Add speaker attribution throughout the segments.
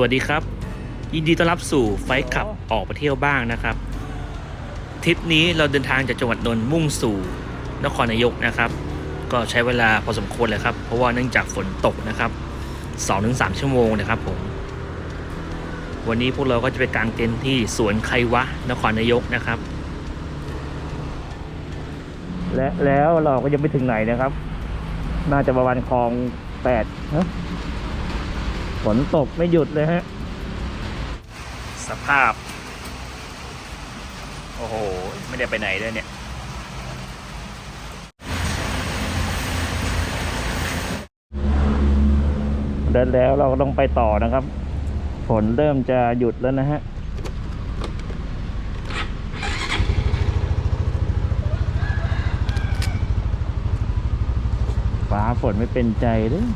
Speaker 1: วัสดีครับ ยินดีต้อนรับสู่ไฟขับออกไปเที่ยวบ้างนะครับทริปนี้เราเดินทางจากจังหวัดนนท์มุ่งสู่นครนายกนะครับ ก็ใช้เวลาพอสมควรเลยครับ เพราะว่าเนื่องจากฝนตกนะครับ2-3 ชั่วโมงนะครับผม วันนี้พวกเราก็จะไปกางเต็นท์ที่สวนไควะนครนายกนะครับ และแล้วเราก็ยังไม่ถึงไหนนะครับ น่าจะประมาณคลองแปดนะ ฝนตกไม่หยุดเลยฮะ สภาพ โอ้โห ไม่ได้ไปไหนเลยเนี่ย เดินแล้วเราก็ต้องไปต่อนะครับ ฝนเริ่มจะหยุดแล้วนะฮะฟ้าฝนไม่เป็นใจเลย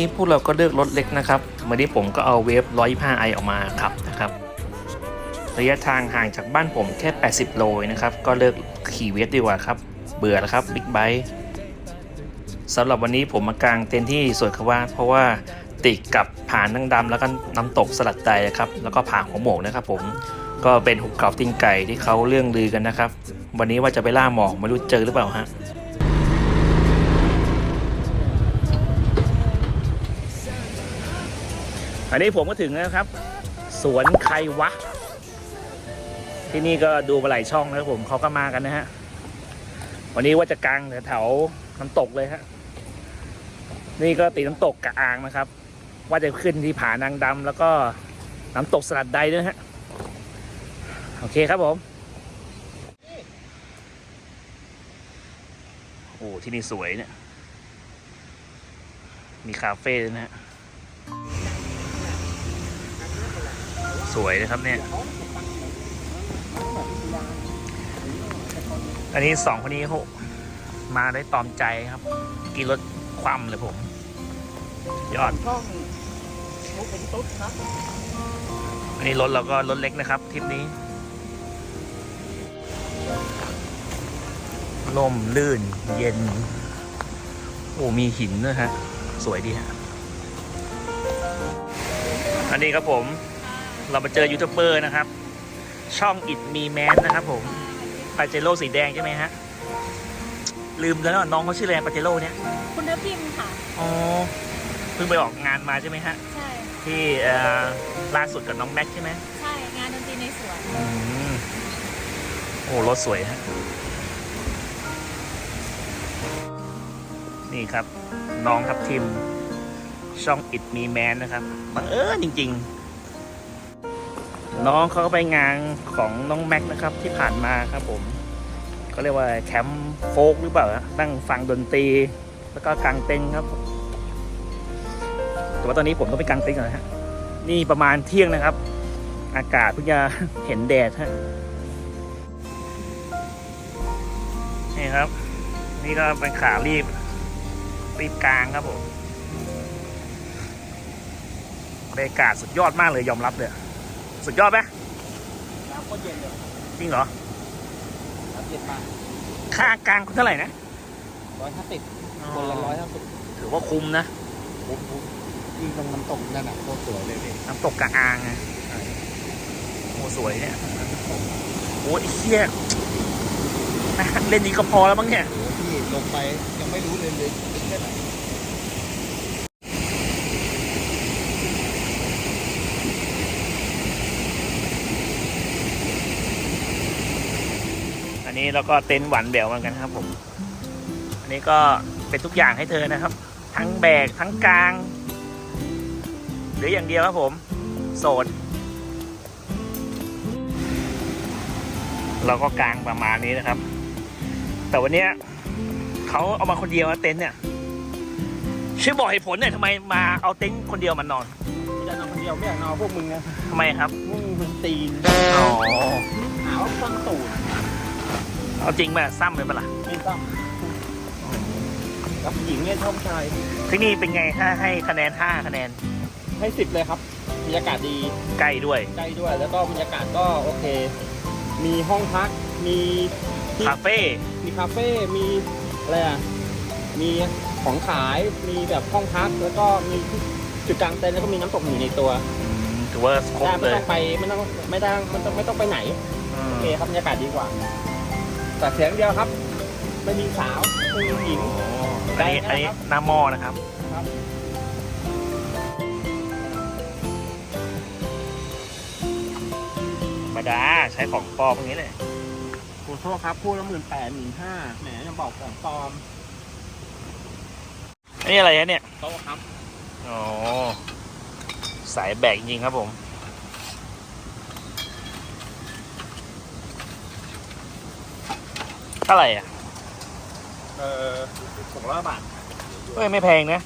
Speaker 1: นี้พวกเราก็เลือกรถเล็กนะครับเมื่อนี้ผมก็เอาเวฟ 125ไอออกมาขับนะครับระยะทางห่างจากบ้านผมแค่ 80 โลนะครับ ก็เลิกขี่เวฟดีกว่าครับ เบื่อแล้วครับบิ๊กไบค์สำหรับวันนี้ผมมากางเต็นท์ที่สวนคาวาเพราะว่าติดกับผานังดำแล้วก็น้ำตกสลัดใจนะครับ แล้วก็ผาหัวหมกนะครับผมก็เป็นหุบเขาตีนไก่ที่เขาเรื่องลือกันนะครับ วันนี้ว่าจะไปล่าหมอกไม่รู้เจอหรือเปล่าฮะ อันนี้ผมก็ถึงแล้วครับ สวนไควะ ที่นี่ก็ดูมาหลายช่องนะครับผมเขาก็มากันนะฮะ วันนี้ว่าจะกางแถวน้ำตกเลยฮะ นี่ก็ตีน้ำตกกระอางนะครับ ว่าจะขึ้นที่ผานางดำแล้วก็น้ำตกสลัดใดด้วยฮะ โอเคครับผม โอ้ที่นี่สวยเนี่ย มีคาเฟ่ด้วยนะฮะ สวยนะครับเนี่ย อันนี้สองคนนี้เขามาได้ตอมใจครับ กินรถคว่ำเลยผม ยอด
Speaker 2: ช่องมุกเป็นตุ๊ดครับ
Speaker 1: อันนี้รถเราก็รถเล็กนะครับทริปนี้ ลมลื่นเย็น โอ้มีหินด้วยฮะ สวยดีฮะ อันนี้ครับผม เรามาเจอยูทูบเบอร์นะครับ ช่องอิดมีแมนนะครับผมปาเจโร่สีแดงใช่ไหมฮะ ลืมแล้วนะน้องเขาชื่ออะไรปาเจโร่เนี่ย
Speaker 3: คุณทัพทิมค่ะ
Speaker 1: อ๋อ เพิ่งไปออกงานมาใช่ไหมฮะ
Speaker 3: ใช่
Speaker 1: ที่เอ่อล่าสุดกับน้องแม็กใช่ไหม
Speaker 3: ใช่ งานดนตรีในสวน
Speaker 1: อืมโอ้รถสวยฮะ นี่ครับ น้องครับทีมช่องอิดมีแมนนะครับบังเอิญจริง ๆ น้องเขาก็ไปงานของน้องแม็กนะครับที่ผ่านมาครับผมเขาเรียกว่าแคมป์โฟกหรือเปล่านั่งฟังดนตรี แล้วก็กางเต็นท์ครับ แต่ว่าตอนนี้ผมต้องไปกางเต็นท์ก่อนนะฮะนี่ประมาณเที่ยงนะครับ อากาศเพิ่งจะเห็นแดดฮะนี่ครับ นี่ก็เป็นขารีบรีบกลางครับผมบรรยากาศสุดยอดมากเลยยอมรับเลย สุดยอดไหม
Speaker 2: น้ำก็เย็นเลย
Speaker 1: จริงเหรอ
Speaker 2: น้ำเย็นมาก
Speaker 1: ค่ากลางคุณเท่าไหร่นะ
Speaker 2: ร้อยห้าสิบคนละร้อยห้าสิบ
Speaker 1: ถือว่าคุ้มนะ
Speaker 2: คุ้มคุ้มยิ่งตรงน้ำตกนั่นน่ะโคตรสวยเลยพี่
Speaker 1: น้ำตกกระอางไงโอ้สวยเนี่ยโอ้ยไอ้เฮียนะเล่นนี้ก็พอแล้วมั้งเนี่ย
Speaker 2: โอ้พี่ลงไปยังไม่รู้เลยเลยเป็นแค่ไหน
Speaker 1: นนี้เราก็เต็นท์หวันแบวเหมือนกันครับผม อันนี้ก็เป็นทุกอย่างให้เธอนะครับ ทั้งแบกทั้งกลางเหรืออย่างเดียวครับผม โสด เราก็กลางประมาณนี้นะครับ แต่วันเนี้ยเขาเอามาคนเดียวนะเต็นท์เนี่ยช่วยบอกเหตุผลหน่อยทำไมมาเอาเต็นท์คนเดียวมานอน
Speaker 2: จะนอนคนเดียวไม่อยากนอนพวกมึงนะ
Speaker 1: ทำไมครับ
Speaker 2: พวกมึงเป็นตีน
Speaker 1: อ๋อ
Speaker 2: หาว่าฟังตูด
Speaker 1: เอาจริงป่ะซ้ำเลยปะล่ะ
Speaker 2: ไม่ต้องกับหญิงเนี่ยชอบชาย
Speaker 1: ที่นี่เป็นไงถ้าให้คะแนน5คะแนน
Speaker 2: ให้สิบเลยครับบรรยากาศดี
Speaker 1: ใกล้ด้วย
Speaker 2: ใกล้ด้วย แล้วก็บรรยากาศก็โอเค มีห้องพักมีที่
Speaker 1: คาเฟ่
Speaker 2: มีคาเฟ่มีอะไรอะมีของขายมีแบบห้องพักแล้วก็มีจุดกลางเต็นท์แล้วก็มีน้ำตกอยู่ในตัว
Speaker 1: อืมถือว่าครบ
Speaker 2: ได้
Speaker 1: เล
Speaker 2: ไม่
Speaker 1: ย
Speaker 2: ต้องไปไม่ต้องไม่ได้มันต้องไม่ต้องไปไหน
Speaker 1: อื
Speaker 2: โอ
Speaker 1: ม
Speaker 2: เคครับบรรยากาศดีกว่า แต่เสียงเดียวครับ ไม่มีสาวไม่มีหญิง
Speaker 1: อันนี้อันนี้หน้าหม้อนะครับ
Speaker 2: ครับ
Speaker 1: ธรรมดาใช้ของปลอมอย่างนี้เลย
Speaker 2: ขอโทษครับ พูดละหมื่นแปดหมื่นห้าแหมยังบอกของปลอม
Speaker 1: อันนี้อะไรฮะเนี่ย
Speaker 2: โต๊ะครับ
Speaker 1: อ๋อ สายแบกจริงๆครับผม ท่าไหร่อะ
Speaker 2: เออสองร้อยบาท
Speaker 1: เฮ้ยไม่แพงนะ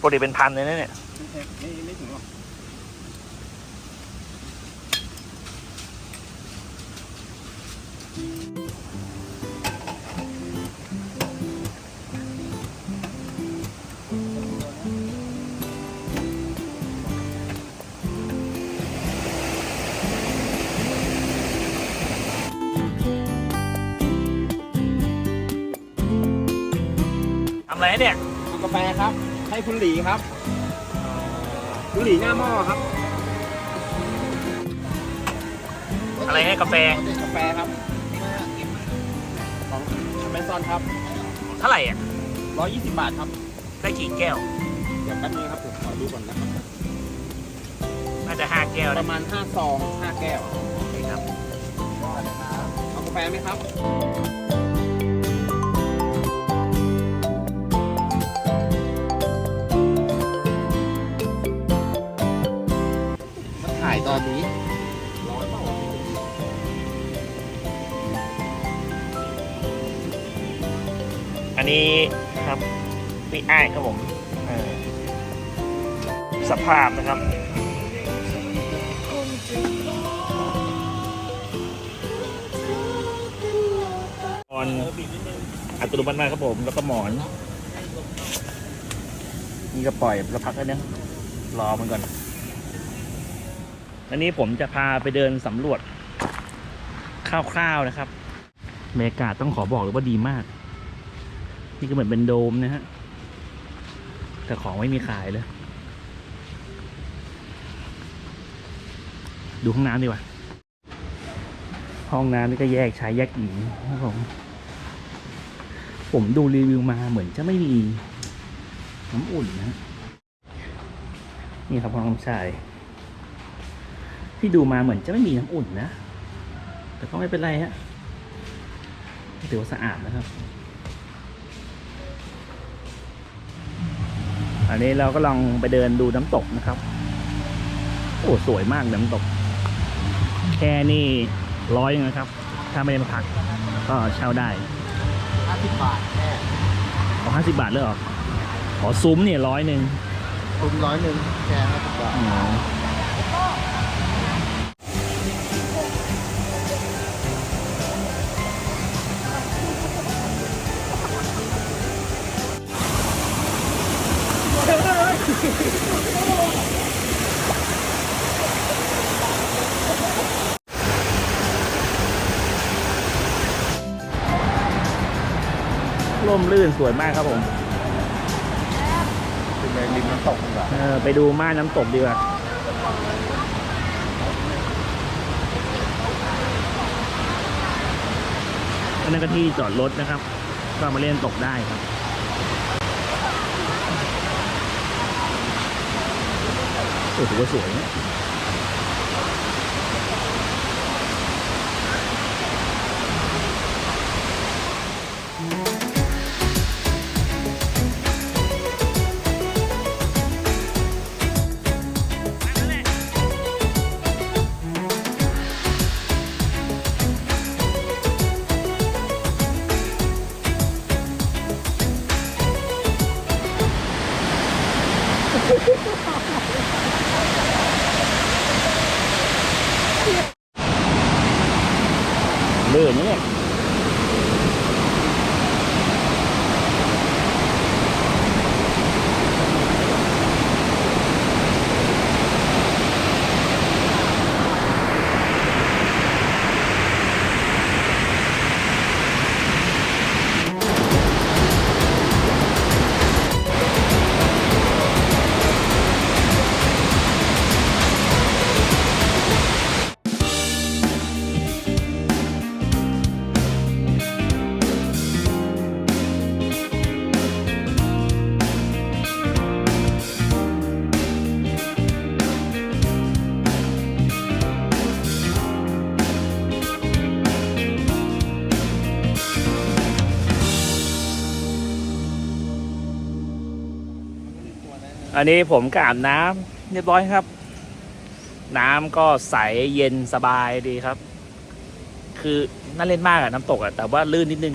Speaker 1: ปกติเป็นพันเลยนะเนี่ย
Speaker 2: ไม่ไม่ไม่ถึงหรอก
Speaker 1: อะไรเนี่ย
Speaker 2: เอากาแฟครับ ให้คุณหลีครับ คุณหลีหน้าหม้อครับ
Speaker 1: อะไรให้กาแฟ
Speaker 2: กาแฟครับของอเมซอนครับ
Speaker 1: เท่าไหร่อะ
Speaker 2: ร้อยยี่สิบบาทครับ
Speaker 1: ได้กี่แก้ว
Speaker 2: เดี๋ยวแป๊บนึงครับผมขอดูก่อนนะครับ
Speaker 1: น่าจะห้าแก้ว
Speaker 2: ป
Speaker 1: นะ
Speaker 2: ระมาณห้าซองห้าแก้ว
Speaker 1: โอเคครับ
Speaker 2: เอากาแฟไหมครับ นี้
Speaker 1: ครับพี่อ้ายครับผมสภาพนะครับนอนอัตโนมัติมากครับผม แล้วก็หมอน นี่ก็ปล่อยเราพักแล้วเนี่ยรอมันก่อน อันนี้ผมจะพาไปเดินสำรวจคร่าวๆนะครับบรรยากาศต้องขอบอกเลยว่าดีมาก นี่ก็เหมือนเป็นโดมนะฮะ แต่ของไม่มีขายเลย ดูห้องน้ำดีกว่า ห้องน้ำนี่ก็แยกชายแยกหญิงครับผมผมดูรีวิวมาเหมือนจะไม่มีน้ำอุ่นนะ นี่ครับห้องน้ำชาย ที่ดูมาเหมือนจะไม่มีน้ำอุ่นนะ แต่ก็ไม่เป็นไรฮะถือว่าสะอาดนะครับ อันนี้เราก็ลองไปเดินดูน้ำตกนะครับ โอ้สวยมากน้ำตก แค่นี่ร้อยนะครับ ถ้าไม่ได้มาพัก ก็เช่าได้
Speaker 2: ห้าสิบบาทแค่
Speaker 1: ขอห้าสิบบาทเลยเหรอขอซุ้มเนี่ยร้อยหนึ่ง
Speaker 2: คุณร้อยหนึ่งแค่ห้าสิบบาท
Speaker 1: ร่มรื่นสวยมากครับผม
Speaker 2: คือในริมน้ำตกดีกว่า
Speaker 1: เออไปดูม่านน้ำตกดีกว่าอันนั้นก็ที่จอดรถนะครับ ก็มาเล่นตกได้ครับโอ้ถือว่าสวยนะ อันนี้ผมก็อาบน้ำเรียบร้อยครับ น้ำก็ใสเย็นสบายดีครับ คือน่าเล่นมากอะน้ำตกอะแต่ว่าลื่นนิดนึง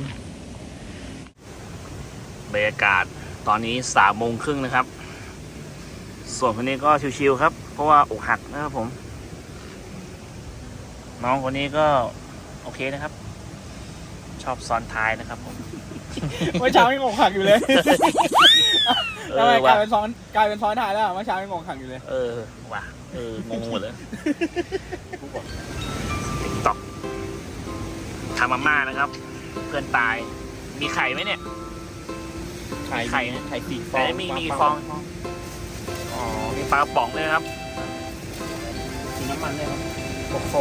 Speaker 1: บรรยากาศตอนนี้สามโมงครึ่งนะครับ ส่วนคนนี้ก็ชิวๆครับ เพราะว่าอกหักนะครับผม น้องคนนี้ก็โอเคนะครับ ชอบซ้อนท้ายนะครับผม
Speaker 2: เมื่อเช้ายังงงขังอยู่เลย
Speaker 1: เอ
Speaker 2: ทำไม
Speaker 1: อกว่ะ
Speaker 2: ลายเป็นซ้อนกลายเป็นซ้อนถ่ายแล้วอะเมื่อเช้ายังงงขังอยู่เลย
Speaker 1: เออว่ะเอองงหมดเลยติ๊กต็อกทำมาม่านะครับ เพื่อนตาย มีไข่ไหมเนี่ย
Speaker 2: ไข่
Speaker 1: ไข่นะ
Speaker 2: ไข่สี่ฟ
Speaker 1: แต่
Speaker 2: อง
Speaker 1: มีมีฟอง อ๋อมีปลากระป๋องเลยครับ
Speaker 2: มีน้ำมันด้วยครับ
Speaker 1: โอ้โห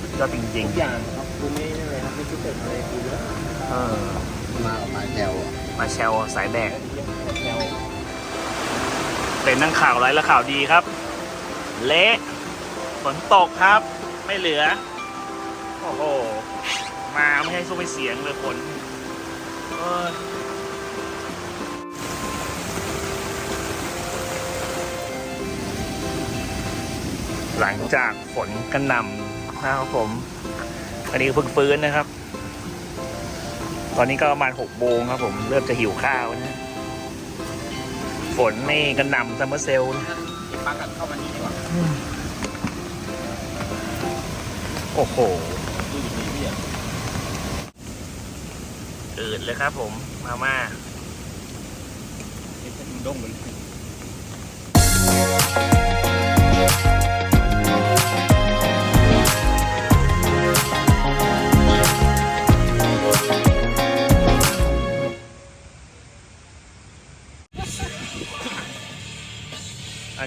Speaker 1: สุดยอดจริง
Speaker 2: ทุกอย่างครับกูไม่นี่เลยครับไม่คิดเต็มอะไรกูเยอะ
Speaker 1: ๆเออ
Speaker 4: มาออกมาแจวอะ
Speaker 1: มาแชลสายแดก
Speaker 2: แนว
Speaker 1: เป็นนั่งข่าวไรายและข่าวดีครับ เละฝนตกครับ ไม่เหลือ โอ้โห มาไม่ให้สู้ไม่เสียงเลยฝนหลังจากฝนกระหน่ำนะครับผม อันนี้เพิ่งฟื้นนะครับ ตอนนี้ก็ประมาณหกโมงครับผม เริ่มจะหิวข้าวนะ ฝนนี่กระหน่ำซัมเมอร์เซลล์นะ
Speaker 2: เก็บปลากัดเข้ามานี่ดีกว่า
Speaker 1: โอ้โห
Speaker 2: ดูดีพี่อะ
Speaker 1: อืดเลยครับผม มาม่า
Speaker 2: นี่เป็นด้งเหมื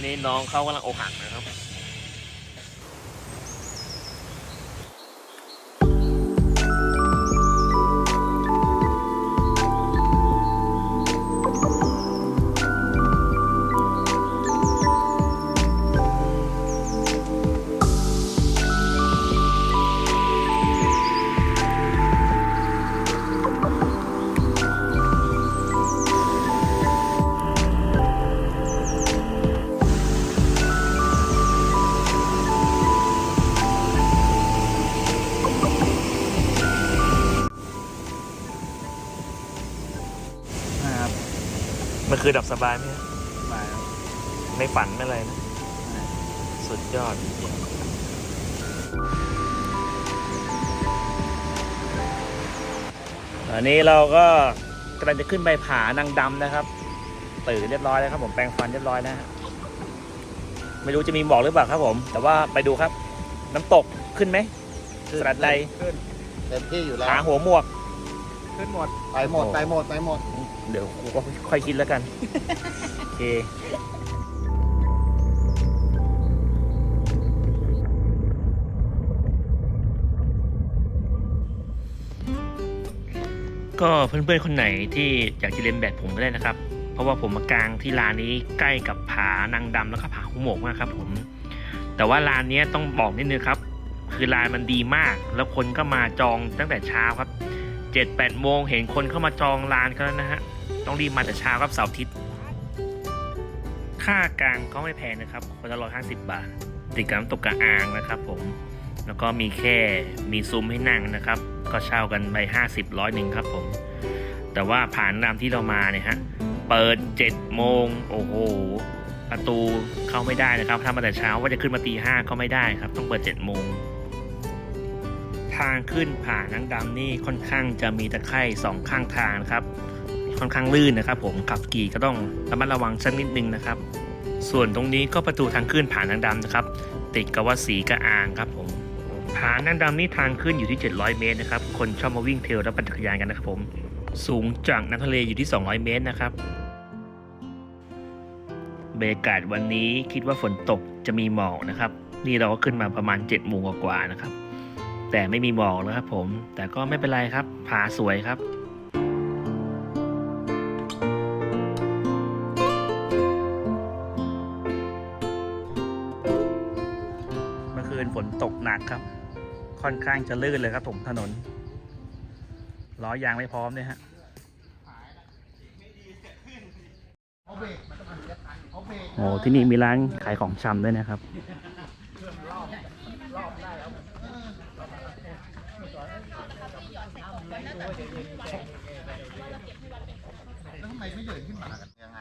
Speaker 2: นี้
Speaker 1: น้องเขากำลังอกหักนะ เมื่อคืนดับสบายไหมครับ
Speaker 2: มา
Speaker 1: ไม่ฝันไม่อะไรนะสุดยอดจริงๆ อันนี้เราก็กำลังจะขึ้นไปผานางดำนะครับ ตื่นเรียบร้อยแล้วครับผมแปรงฟันเรียบร้อยนะฮะไม่รู้จะมีหมอกหรือเปล่าครับผม แต่ว่าไปดูครับ น้ำตกขึ้นไหมสระใด
Speaker 2: ขึ้น
Speaker 4: เต็มที่อยู่แล้ว
Speaker 1: หาหัวหมวก
Speaker 2: ขึ้นหมด
Speaker 4: ไปหมด ไปหมด ไปหมด
Speaker 1: เดี๋ยวกูก็ค่อยคิดแล้วกัน โอเคก็เพื่อนๆคนไหนที่อยากจะเรียนแบบผมก็ได้นะครับ เพราะว่าผมมากางที่ลานนี้ใกล้กับผานางดำแล้วก็ผาหุโมกมากครับ ผม แต่ว่าลานเนี้ยต้องบอกนิดนึงครับ คือลานมันดีมาก แล้วคนก็มาจองตั้งแต่เช้าครับเจ็ดแปดโมงเห็นคนเข้ามาจองลานกันแล้วนะฮะ ต้องรีบมาแต่เช้าครับเสาร์อาทิตย์ ค่ากลางก็ไม่แพงนะครับ คนละร้อยห้าสิบบาท ติดกับน้ำตกกระอางนะครับ ผม แล้วก็มีแค่มีซุ้มให้นั่งนะครับ ก็เช่ากันไปห้าสิบร้อยหนึ่งครับ ผม แต่ว่าผ่านนามที่เรามาเนี่ยฮะ เปิดเจ็ดโมงโอ้โห ประตูเข้าไม่ได้นะครับ ถ้ามาแต่เช้าว่าจะขึ้นมาตีห้าก็ไม่ได้ครับ ต้องเปิดเจ็ดโมงทางขึ้นผ่านนางดำนี่ค่อนข้างจะมีตะไคร่สองข้างทางนะครับ ค่อนข้างลื่นนะครับ ผมขับขี่ก็ต้องระมัดระวังสักนิดนึงนะครับ ส่วนตรงนี้ก็ประตูทางขึ้นผ่านนางดำนะครับ ติดกับว่าสีกระอางครับผมผานนางดำนี่ทางขึ้นอยู่ที่ 700 เมตรนะครับ คนชอบมาวิ่งเทรลและปั่นจักรยานกันนะครับผม สูงจากน้ำทะเลอยู่ที่ 200 เมตรนะครับบรรยากาศวันนี้คิดว่าฝนตกจะมีหมอกนะครับ นี่เราก็ขึ้นมาประมาณ7โมงกว่านะครับ แต่ไม่มีหมอกนะครับผม แต่ก็ไม่เป็นไรครับ ผาสวยครับ ครับ ค่อนข้างจะลื่นเลยครับผมถนนล้อยางไม่พร้อมเนี่ยฮะ
Speaker 4: เขาเบรกมันต้องมันจะทันเขา
Speaker 1: โอ้ที่นี่มีร้านขายของชำด้วยนะครับ
Speaker 4: แล้วทำไมไม่เดินขึ้นมากันยังไง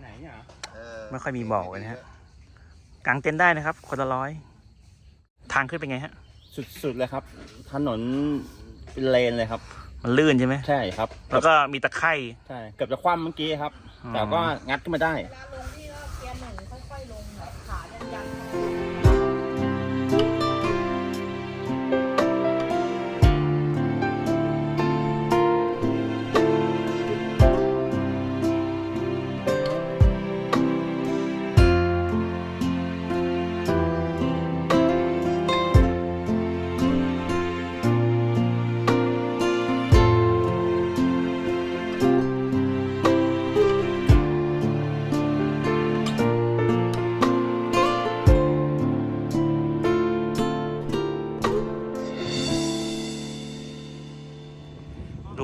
Speaker 2: ไหนอะ
Speaker 4: เออ
Speaker 1: ไม่ค่อยมีบอกเลยนะฮะกางเต็นท์ได้นะครับ คนละร้อย ทางขึ้นเป็นไงฮะ
Speaker 2: สุดๆเลยครับ ถนนเป็นเลนเลยครับ
Speaker 1: มันลื่นใช่ไหม
Speaker 2: ใช่ครับ
Speaker 1: แล้วก็มีตะไคร่
Speaker 2: ใช่ เกือบจะคว่ำเมื่อกี้ครับ
Speaker 1: อ๋อ
Speaker 2: แต่ก็งัดขึ้นมาได้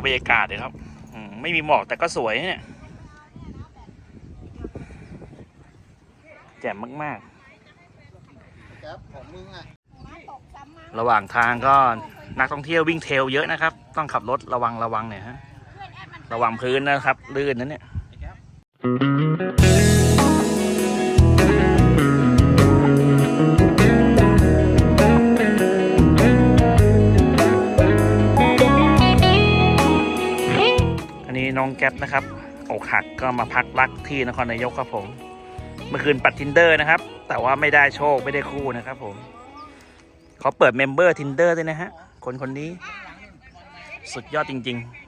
Speaker 3: บ
Speaker 1: รรยากาศเลยครับไม่มีหมอกแต่ก็สวยเนี่ย แจ่มมากๆ ระหว่างทางก็นักท่องเที่ยววิ่งเทลเยอะนะครับ ต้องขับรถระวังระวังเนี่ยฮะ ระวังพื้นนะครับ ลื่นนะเนี่ย น้องแก๊ปนะครับอกหักก็มาพักรักที่นครนายกครับผม เมื่อคืนปัดทินเดอร์นะครับ แต่ว่าไม่ได้โชคไม่ได้คู่นะครับผมเขาเปิดเมมเบอร์ทินเดอร์ด้วยนะฮะ คนคนนี้ สุดยอดจริง ๆ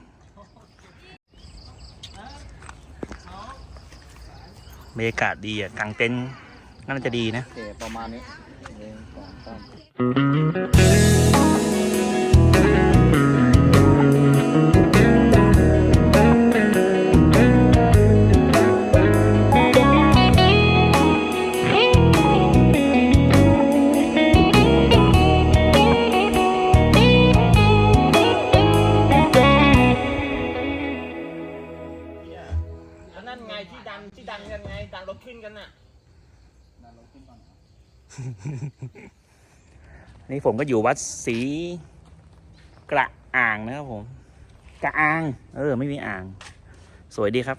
Speaker 1: บรรยากาศดีอะกางเต็นท์น่าจะดีนะ
Speaker 4: โอเคประมาณนี้ นี่
Speaker 1: ผมก็อยู่วัดศรีกระอ่างนะครับผม กระอ่าง เออ ไม่มีอ่าง สวยดีครับ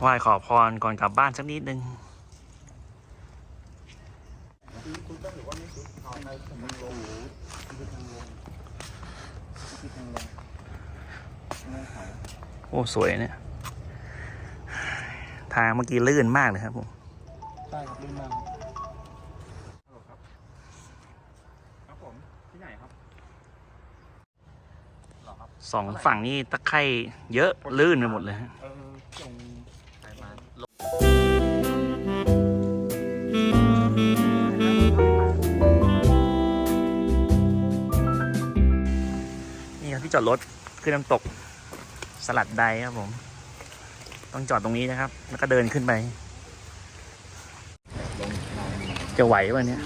Speaker 1: ไหว้ขอพรก่อนกลับบ้านสักนิดนึงโอ้ สวยเนี่ย ทางเมื่อกี้ลื่นมากเลยครับผม
Speaker 2: ใช่ครับลื่นมากครับผม ที่ไหนครับ
Speaker 1: สองฝั่งนี่ตะไคร่เยอะลื่นไปหมดเลยฮะ
Speaker 2: เออตรงไหนมา
Speaker 1: นี่ครับที่จอดรถขึ้นน้ำตกสลัดใดครับผม ต้องจอดตรงนี้นะครับ แล้วก็เดินขึ้นไป จะไหววะเนี่ย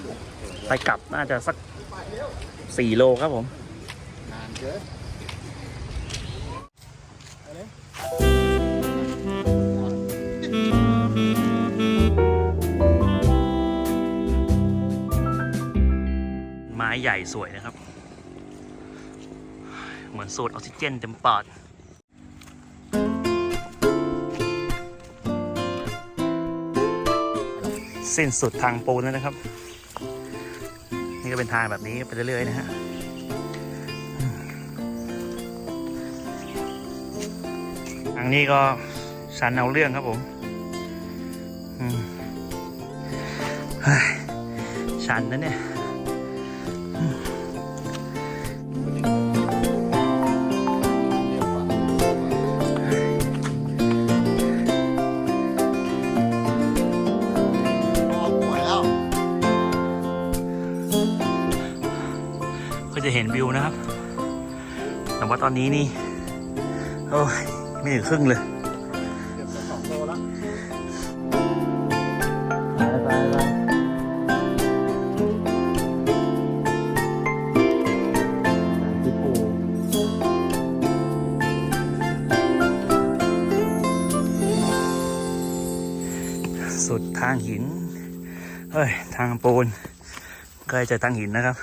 Speaker 1: ไปกลับน่าจะสักสี่โลครับผม
Speaker 4: นานเกิน
Speaker 1: ใหญ่สวยนะครับ เหมือนสูดออกซิเจนเต็มปอดสิ้นสุดทางปูนแล้วนะครับ นี่ก็เป็นทางแบบนี้ไปเรื่อยๆนะฮะทางนี้ก็ชันเอาเรื่องครับผมชันนะเนี่ย ก็จะเห็นวิวนะครับ แต่ว่าตอนนี้นี่โอ้ยไม่ถึงครึ่งเลย
Speaker 2: เกือบจะสองโลแล้ว
Speaker 1: ไปไปไปที่ปูสุดทางหินเฮ้ย ทางปูนใกล้จะทางหินนะครับ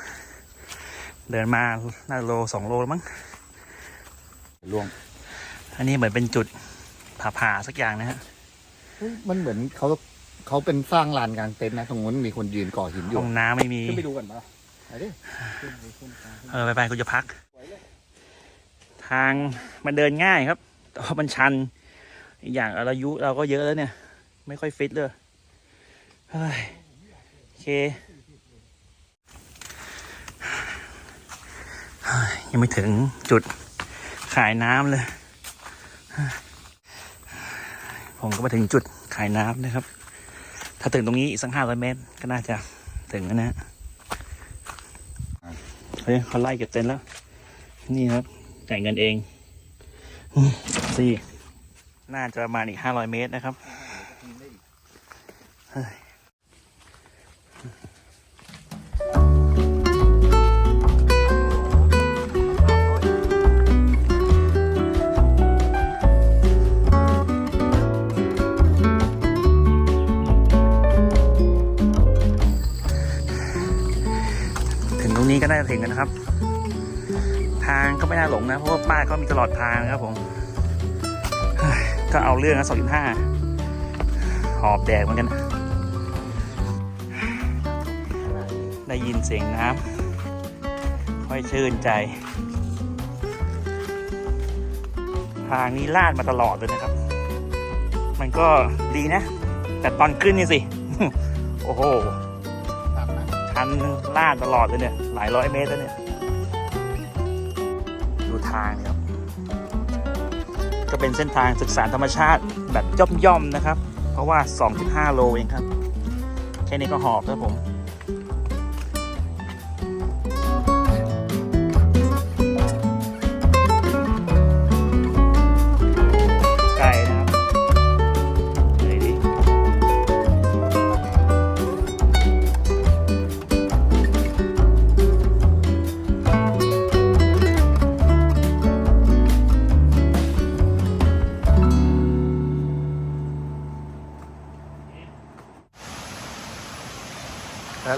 Speaker 1: เดินมาน่าจะโลสองโลแล้วมั้ง
Speaker 4: ล่วง
Speaker 1: อันนี้เหมือนเป็นจุดผาๆสักอย่างนะฮะ
Speaker 4: เฮ้ยมันเหมือนเขาเขาเป็นสร้างลานกลางเต็นท์นะตรงนู้นมีคนยืนก่อหินอยู่
Speaker 1: ห้องน้ำไม่มี
Speaker 2: ขึ้นไปดูกันปะ
Speaker 4: ไปดิ
Speaker 1: เออไปไปกูจะพัก ทางมันเดินง่ายครับแต่ว่ามันชัน อีกอย่างอายุเราก็เยอะแล้วเนี่ย ไม่ค่อยฟิตเลยเฮ้ยโอเคเฮ้ ยังไม่ถึงจุดขายน้ำเลย ผมก็มาถึงจุดขายน้ำนะครับ ถ้าถึงตรงนี้อีกสักห้าร้อยเมตร ก็น่าจะถึงแล้วนะฮะเฮ้ยเขาไล่เก็บเต็นท์แล้ว นี่ครับจ่ายเงินเองสี่น่าจะประมาณอีกห้าร้อยเมตรนะครับ ก็น่าจะถึงกันนะครับ ทางก็ไม่น่าหลงนะ เพราะว่าป้ายเขามีตลอดทางนะครับผมก็เอาเรื่องนะสองจุดห้าหอบแดกเหมือนกัน ได้ยินเสียงน้ำค่อยชื่นใจ ทางนี้ลาดมาตลอดเลยนะครับ มันก็ดีนะ แต่ตอนขึ้นนี่สิ โอ้โห ชันลาดตลอดเลยเนี่ย หลายร้อยเมตรแล้วเนี่ย ดูทางเนี่ยครับ ก็เป็นเส้นทางศึกษาธรรมชาติแบบย่อมๆนะครับ เพราะว่า 2.5 โลเองครับ แค่นี้ก็หอบแล้วผม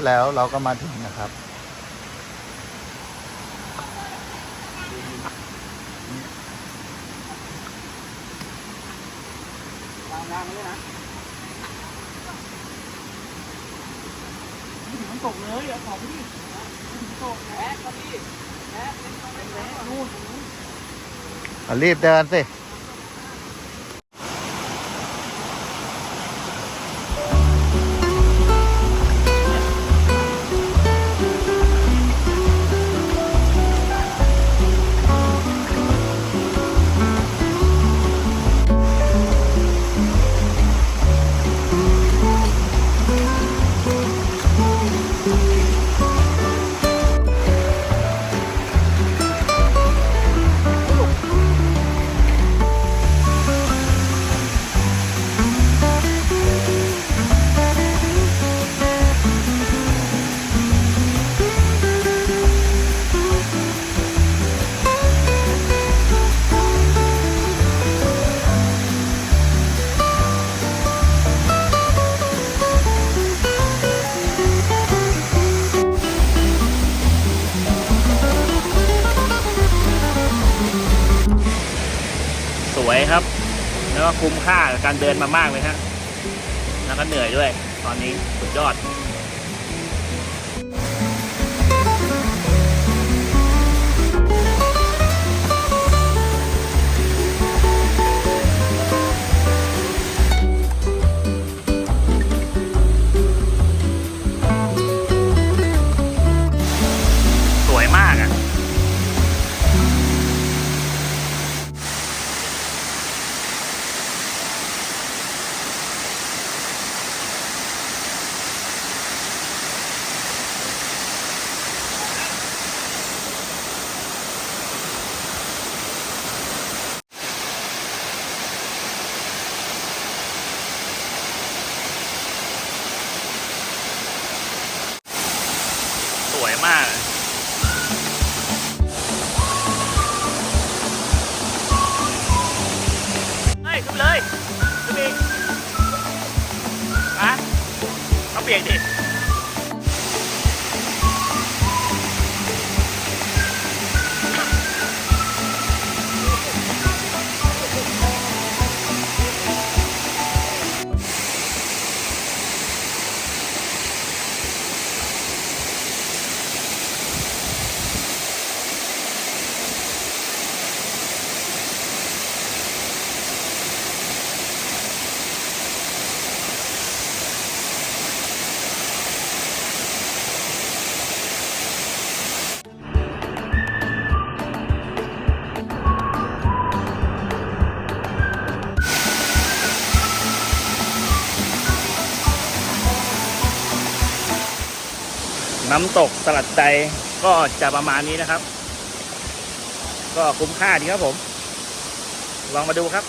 Speaker 4: แล้วแล้วเราก็มาถึงนะครับ
Speaker 2: ทางทางนี้นะถึงน้ำตกเลยเอาของไปดิถึงน้ำตกแพ้ก็ดิแพ้เป็นแพ้นู่น
Speaker 4: รีบเดินสิ
Speaker 1: ส การเดินมามากเลยฮะแล้วก็เหนื่อยด้วย ตอนนี้สุดยอด น้ำตกสลัดใจก็จะประมาณนี้นะครับ ก็คุ้มค่าดีครับผม ลองมาดูครับ